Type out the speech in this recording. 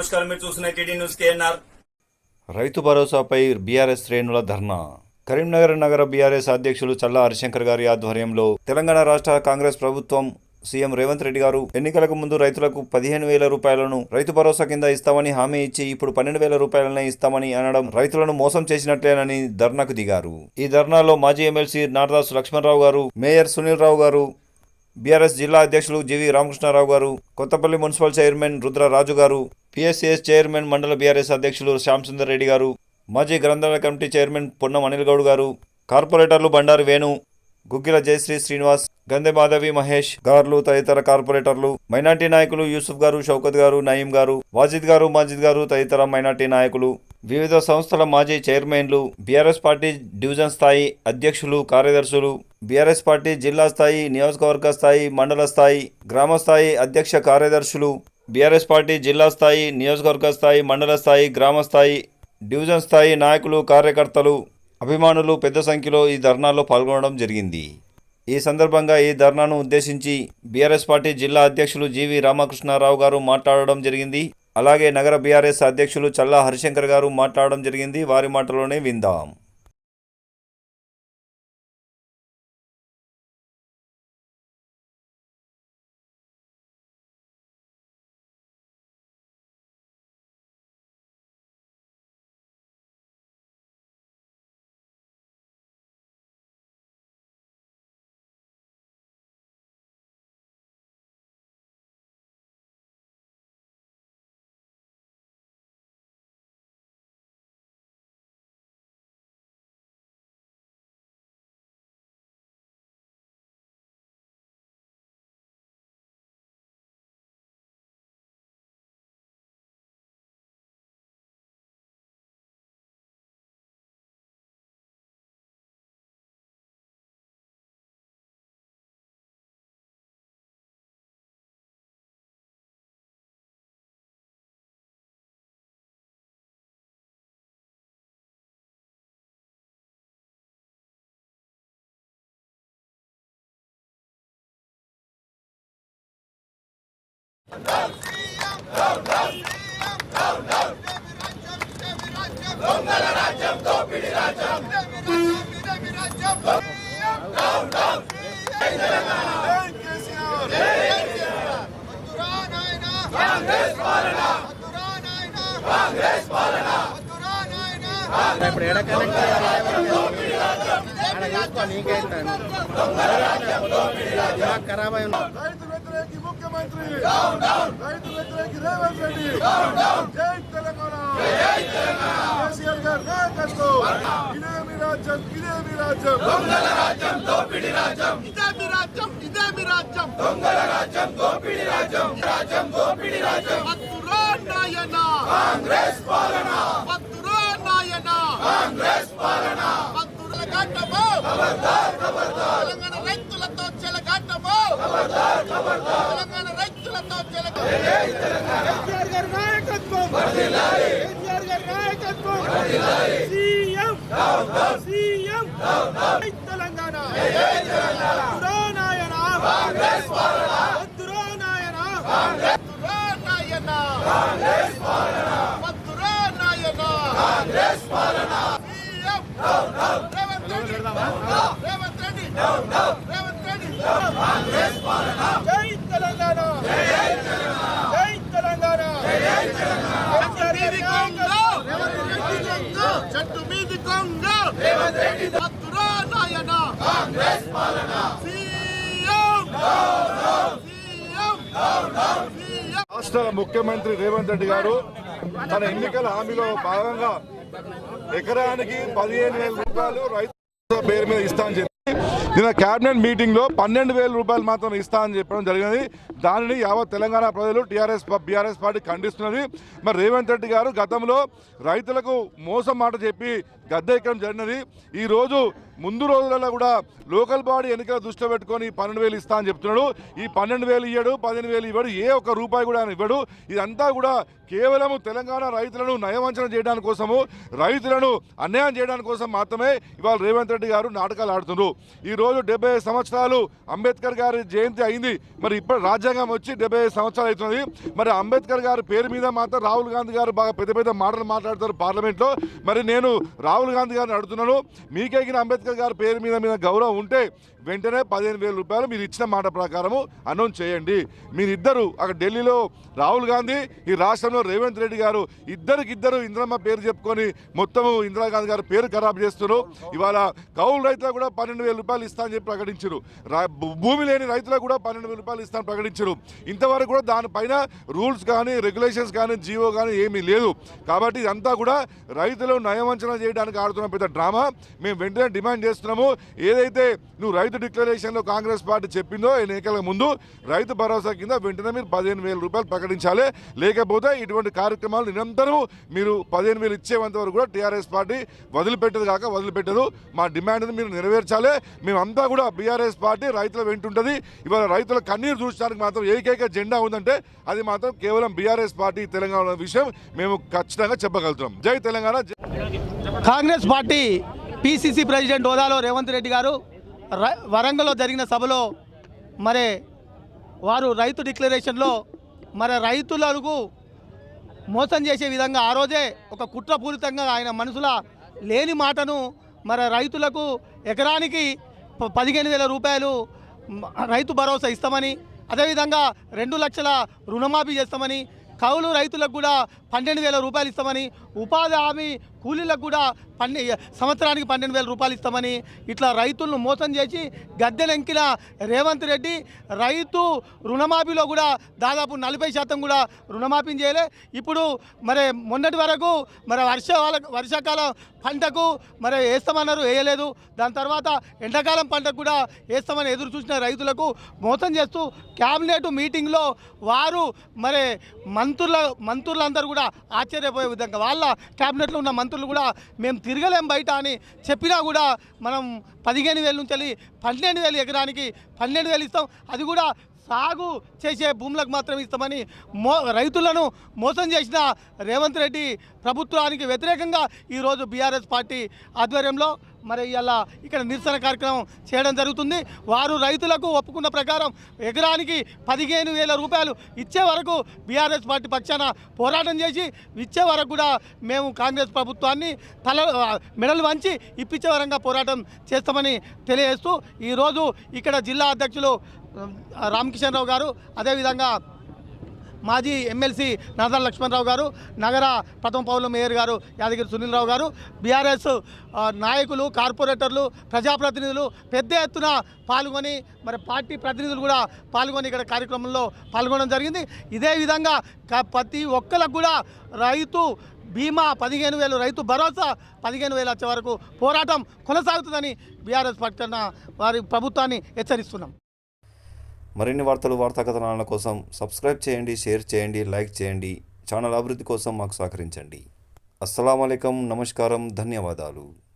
నమస్కారం. మీరు చూస్తున్న టీడీ న్యూస్ కేఎన్ఆర్. రైతు భరోసాపై బీఆర్ఎస్ శ్రేణుల ధర్నా. కరీంనగర్ నగర బీఆర్ఎస్ అధ్యక్షులు చల్లా హరిశంకర్ గారి ఆధ్వర్యంలో తెలంగాణ రాష్ట్ర కాంగ్రెస్ ప్రభుత్వం సీఎం రేవంత్ రెడ్డి గారు ఎన్నికలకు ముందు రైతులకు పదిహేను వేల రూపాయలను రైతు భరోసా కింద ఇస్తామని హామీ ఇచ్చి ఇప్పుడు పన్నెండు వేల రూపాయలనే ఇస్తామని అనడం రైతులను మోసం చేసినట్లేనని ధర్నాకు దిగారు. ఈ ధర్నాలో మాజీ ఎమ్మెల్సీ నారదాసు లక్ష్మణరావు గారు మేయర్ సునీల్ రావు గారు బీఆర్ఎస్ జిల్లా అధ్యక్షులు జివి రామకృష్ణారావు గారు కొత్తపల్లి మున్సిపల్ చైర్మన్ రుద్ర రాజు గారు పిఎస్సిఎస్ చైర్మన్ మండల బీఆర్ఎస్ అధ్యక్షులు శ్యామసుందర్ రెడ్డి గారు మాజీ గ్రంథాలయ కమిటీ చైర్మన్ పొన్నం అనిల్ గౌడ్ గారు కార్పొరేటర్లు బండారు వేణు గుగ్గిల జయశ్రీ శ్రీనివాస్ గంధె మాధవి మహేష్ గార్లు తదితర కార్పొరేటర్లు మైనార్టీ నాయకులు యూసుఫ్ గారు షౌకత్ గారు నయీం గారు వాజిద్ గారు మాజిద్ గారు తదితర మైనార్టీ నాయకులు. వివిధ సంస్థల మాజీ చైర్మన్లు బీఆర్ఎస్ పార్టీ డివిజన్ స్థాయి అధ్యక్షులు కార్యదర్శులు బీఆర్ఎస్ పార్టీ జిల్లా స్థాయి నియోజకవర్గ స్థాయి మండల స్థాయి గ్రామ స్థాయి అధ్యక్ష కార్యదర్శులు బీఆర్ఎస్ పార్టీ జిల్లా స్థాయి నియోజకవర్గ స్థాయి మండల స్థాయి గ్రామ స్థాయి డివిజన్ స్థాయి నాయకులు కార్యకర్తలు అభిమానులు పెద్ద సంఖ్యలో ఈ ధర్నాలో పాల్గొనడం జరిగింది. ఈ సందర్భంగా ఈ ధర్నాను ఉద్దేశించి బీఆర్ఎస్ పార్టీ జిల్లా అధ్యక్షులు జీవి రామకృష్ణారావు గారు మాట్లాడడం జరిగింది. అలాగే నగర బీఆర్ఎస్ అధ్యక్షులు చల్లా హరిశంకర్ గారు మాట్లాడడం జరిగింది. వారి మాటలోనే విందాం. ఇప్పుడు ఎడ కనెక్ట్ అక్కడ చూసుకో నీకేంటాను దిమాగ్ ఖరాబ్ అయి ఉన్నా రైతు వ్యతిరేకి ముఖ్యమంత్రి రైతు వ్యతిరేకి రేవంత్ రెడ్డి. జై తెలంగాణ. కేసీఆర్ గారి నాయకత్వం. ఇదే మీ రాజ్యం? ఇదే మీ రాజ్యం రాజ్యం దోపిడి రాజ్యం. ఇదే మీ రాజ్యం? ఇదే మీ రాజ్యం? దొంగల రాజ్యం దోపిడి రాజ్యం. రాజ్యం దోపిడి రాజ్యం. నాయన. కాంగ్రెస్ పాలన. నాయన. కాంగ్రెస్ పాలన. ఖబర్దార్ ఖబర్దార్ తెలంగాణ రైతులతో తెలంగాణ రైతులతో నాయకత్వం. నాయకత్వం. సీఎం. సీఎం. తెలంగాణ. కాంగ్రెస్ పాలన దురోనాయన. కాంగ్రెస్ పాలన రేవంత్ రెడ్డి రేవంత్ రెడ్డి రేవంత్ రెడ్డి కాంగ్రెస్ పాలన జై తెలంగాణ జై తెలంగాణ చెట్టు మీది కొంగ నాయన కాంగ్రెస్ పాలన సీఎం సీఎం రాష్ట్ర ముఖ్యమంత్రి రేవంత్ రెడ్డి గారు తన ఎన్నికల హామీలో భాగంగా ఎకరానికి పదిహేను వేల రూపాయలు రైతు పేరు మీద ఇస్తా అని చెప్పి నిన్న కేబినెట్ మీటింగ్లో పన్నెండు వేల రూపాయలు మాత్రం ఇస్తా అని చెప్పడం జరిగింది దానిని యావత్ తెలంగాణ ప్రజలు టీఆర్ఎస్ బీఆర్ఎస్ పార్టీ ఖండిస్తున్నది. మరి రేవంత్ రెడ్డి గారు గతంలో రైతులకు మోసం మాట చెప్పి గద్దె ఎక్కడం జరిగినది. ఈ రోజు ముందు రోజులలో కూడా లోకల్ బాడీ ఎన్నికల దృష్టిలో పెట్టుకొని పన్నెండు వేలు ఇస్తా అని చెప్తున్నాడు. ఈ పన్నెండు వేలు ఇవ్వడు పదిహేను వేలు ఇవ్వడు ఏ ఒక్క రూపాయి కూడా ఆయన ఇవ్వడు. ఇదంతా కూడా కేవలం తెలంగాణ రైతులను నయవంచన చేయడానికి కోసము రైతులను అన్యాయం చేయడానికి కోసం మాత్రమే ఇవాళ రేవంత్ రెడ్డి గారు నాటకాలు ఆడుతున్నారు ఈరోజు డెబ్బై సంవత్సరాలు అంబేద్కర్ గారి జయంతి అయింది. మరి ఇప్పుడు రాజ్యాంగం వచ్చి డెబ్బై సంవత్సరాలు అవుతుంది మరి అంబేద్కర్ గారి పేరు మీద మాత్రం రాహుల్ గాంధీ గారు బాగా పెద్ద పెద్ద మాటలు మాట్లాడతారు పార్లమెంట్లో. మరి నేను రాహుల్ గాంధీ గారిని అడుగుతున్నాను. మీకెగిన అంబేద్కర్ గారి పేరు మీద మీద గౌరవం ఉంటే వెంటనే పదిహేను వేల రూపాయలు మీరు ఇచ్చిన మాట ప్రకారము అనౌన్స్ చేయండి. మీరిద్దరు అక్కడ ఢిల్లీలో రాహుల్ గాంధీ ఈ రాష్ట్రంలో రేవంత్ రెడ్డి గారు ఇద్దరికిద్దరు ఇంద్రమ్మ పేరు చెప్పుకొని మొత్తము ఇందిరాగాంధీ గారు పేరు ఖరాబ్ చేస్తున్నారు. ఇవాళ కౌలు రైతులకు కూడా పన్నెండు వేల రూపాయలు ఇస్తా అని చెప్పి ప్రకటించారు. భూమి లేని రైతులకు కూడా పన్నెండు వేల రూపాయలు ఇస్తాను ప్రకటించారు. ఇంతవరకు కూడా దానిపైన రూల్స్ కానీ రెగ్యులేషన్స్ కానీ జీవో కానీ ఏమీ లేదు. కాబట్టి ఇదంతా కూడా రైతులు నయవంచన చేయడానికి ఆడుతున్న పెద్ద డ్రామా. మేము వెంటనే డిమాండ్ చేస్తున్నాము. ఏదైతే నువ్వు రైతు రైతు డిక్లరేషన్లో కాంగ్రెస్ పార్టీ చెప్పిందో ఎన్నికల ముందు రైతు భరోసా కింద వెంటనే మీరు పదిహేను వేల రూపాయలు ప్రకటించాలి. లేకపోతే ఇటువంటి కార్యక్రమాలు నిరంతరం మీరు పదిహేను వేలు ఇచ్చేంత వరకు కూడా టీఆర్ఎస్ పార్టీ వదిలిపెట్టదు కాక వదిలిపెట్టదు. మా డిమాండ్ని మీరు నెరవేర్చాలి. మేమంతా కూడా బీఆర్ఎస్ పార్టీ రైతుల వెంటుంటుంది ఇవాళ రైతుల కన్నీరు చూసడానికి మాత్రం ఏకైక జెండా ఉందంటే అది మాత్రం కేవలం బీఆర్ఎస్ పార్టీ తెలంగాణ విషయం మేము ఖచ్చితంగా చెప్పగలుగుతున్నాం జై Telangana Congress party PCC president హోదాలో రేవంత్ రెడ్డి గారు వరంగల్లో జరిగిన సభలో మరి వారు రైతు డిక్లరేషన్లో మరి రైతులకు మోసం చేసే విధంగా ఆ రోజే ఒక కుట్రపూరితంగా ఆయన మనసుల లేని మాటను మరి రైతులకు ఎకరానికి ప- పదిహేను వేల రూపాయలు రైతు భరోసా ఇస్తామని అదేవిధంగా రెండు లక్షల రుణమాఫీ చేస్తామని కౌలు రైతులకు కూడా పన్నెండు వేల రూపాయలు ఇస్తామని ఉపాధి హామీ కూలీలకు కూడా పన్నె సంవత్సరానికి పన్నెండు వేల రూపాయలు ఇస్తామని ఇట్లా రైతులను మోసం చేసి గద్దెనెంకిన రేవంత్ రెడ్డి రైతు రుణమాఫీలో కూడా దాదాపు నలభై శాతం కూడా రుణమాఫీ చేయలే. ఇప్పుడు మరి మొన్నటి వరకు మరి వర్ష వర్షాకాలం పంటకు మరి వేస్తామన్నారు వేయలేదు దాని తర్వాత ఎండాకాలం పంటకు కూడా వేస్తామని ఎదురు చూసిన రైతులకు మోసం చేస్తూ క్యాబినెట్ మీటింగ్లో వారు మరి మంత్రుల మంత్రులందరూ కూడా ఆశ్చర్యపోయే విధంగా వాళ్ళ క్యాబినెట్లో ఉన్న మంత్రులు కూడా మేము తిరగలేం బయట అని చెప్పినా కూడా మనం పదిహేను వేల నుంచి వెళ్ళి పన్నెండు వేలు ఎకరానికి పన్నెండు వేలు ఇస్తాం. అది కూడా సాగు చేసే భూములకు మాత్రం ఇస్తామని మో రైతులను మోసం చేసిన రేవంత్ రెడ్డి ప్రభుత్వానికి వ్యతిరేకంగా ఈరోజు బీఆర్ఎస్ పార్టీ ఆధ్వర్యంలో మరి ఇలా ఇక్కడ నిరసన కార్యక్రమం చేయడం జరుగుతుంది. వారు రైతులకు ఒప్పుకున్న ప్రకారం ఎకరానికి పదిహేను వేల రూపాయలు ఇచ్చే వరకు బీఆర్ఎస్ పార్టీ పక్షాన పోరాటం చేసి ఇచ్చే వరకు కూడా మేము కాంగ్రెస్ ప్రభుత్వాన్ని తల మెడలు వంచి ఇప్పించే వరంగా పోరాటం చేస్తామని తెలియజేస్తూ ఈరోజు ఇక్కడ జిల్లా అధ్యక్షులు రామకిషన్ రావు గారు అదేవిధంగా మాజీ ఎమ్మెల్సీ నాదర్ లక్ష్మణరావు గారు నగర ప్రథమ పౌరుల మేయర్ గారు యాదగిరి సునీల్ గారు బీఆర్ఎస్ నాయకులు కార్పొరేటర్లు ప్రజాప్రతినిధులు పెద్ద ఎత్తున పాల్గొని మరి పార్టీ ప్రతినిధులు కూడా పాల్గొని ఇక్కడ కార్యక్రమంలో పాల్గొనడం జరిగింది. ఇదే విధంగా ప్రతి ఒక్కరికి కూడా రైతు బీమా పదిహేను వేలు రైతు భరోసా పదిహేను వేలు వచ్చే వరకు పోరాటం కొనసాగుతుందని బీఆర్ఎస్ ప్రకటన వారి ప్రభుత్వాన్ని హెచ్చరిస్తున్నాం. మరిన్ని వార్తలు వార్తా కథనాల కోసం సబ్స్క్రైబ్ చేయండి షేర్ చేయండి లైక్ చేయండి. ఛానల్ అభివృద్ధి కోసం మాకు సహకరించండి. అస్సలం నమస్కారం ధన్యవాదాలు.